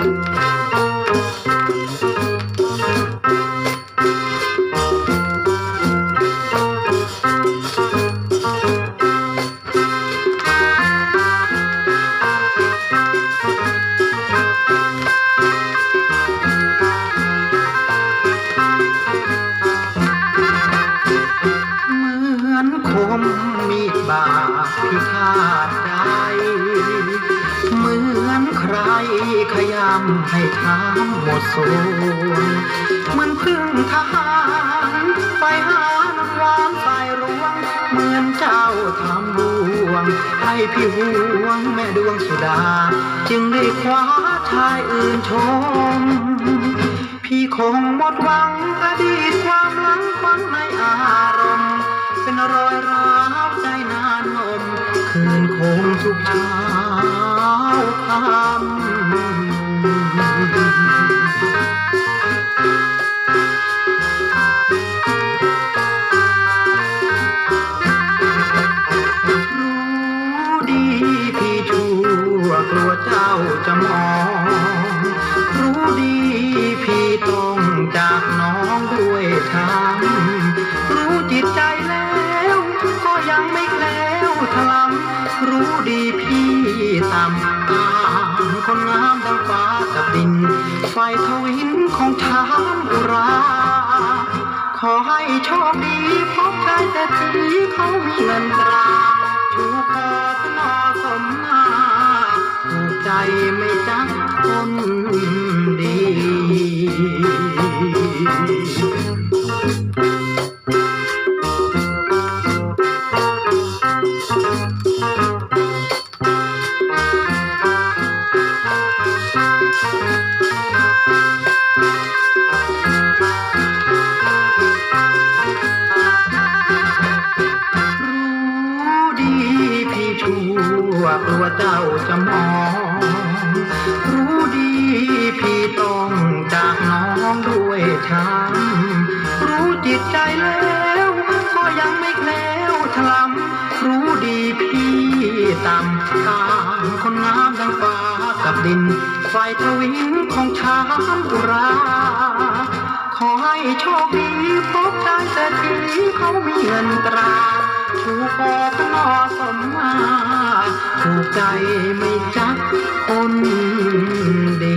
เหมือนคมมีบาดพิฆาตใจ เหมือนใครขยำให้ทำหมดสูญเหมือนพึ่งทหารไปหาน้ำหวานไปรวง เหมือนเจ้าทำดวง ให้พี่ห่วงแม่ดวงสุดา จึงได้คว้าชายอื่นชม พี่คงหมดหวังอดีตความหลังฝังในอารมณ์ เป็นรอยร้าวใจนานนมคืนคงทุกเช้า กลัวเจ้าจะมอง รู้ดีพี่ต้องจากน้องด้วยทางรู้จิตใจแล้ว ก็ยังไม่แล้วทลำรู้ดีพี่ต่ำตามคนงามดังฟ้ากับดิน ไฟทวินของช้างอุรา ขอให้โชคดีพบชายแต่ทีเขามีเงินตรา ไม่จักคนดี ชั่วกลัวเจ้าจะมอง รู้ดีพี่ต้องจากน้องด้วยช้ำรู้จิตใจแล้วก็ยังไม่แคล้วทลำรู้ดีพี่ต่ำตามคนงามดังฟ้ากับดิน ไฟทวินของช้างอุราขอให้โชคดีพบชายเศรษฐีเขามีเงินตรา ใจไม่จักคนดี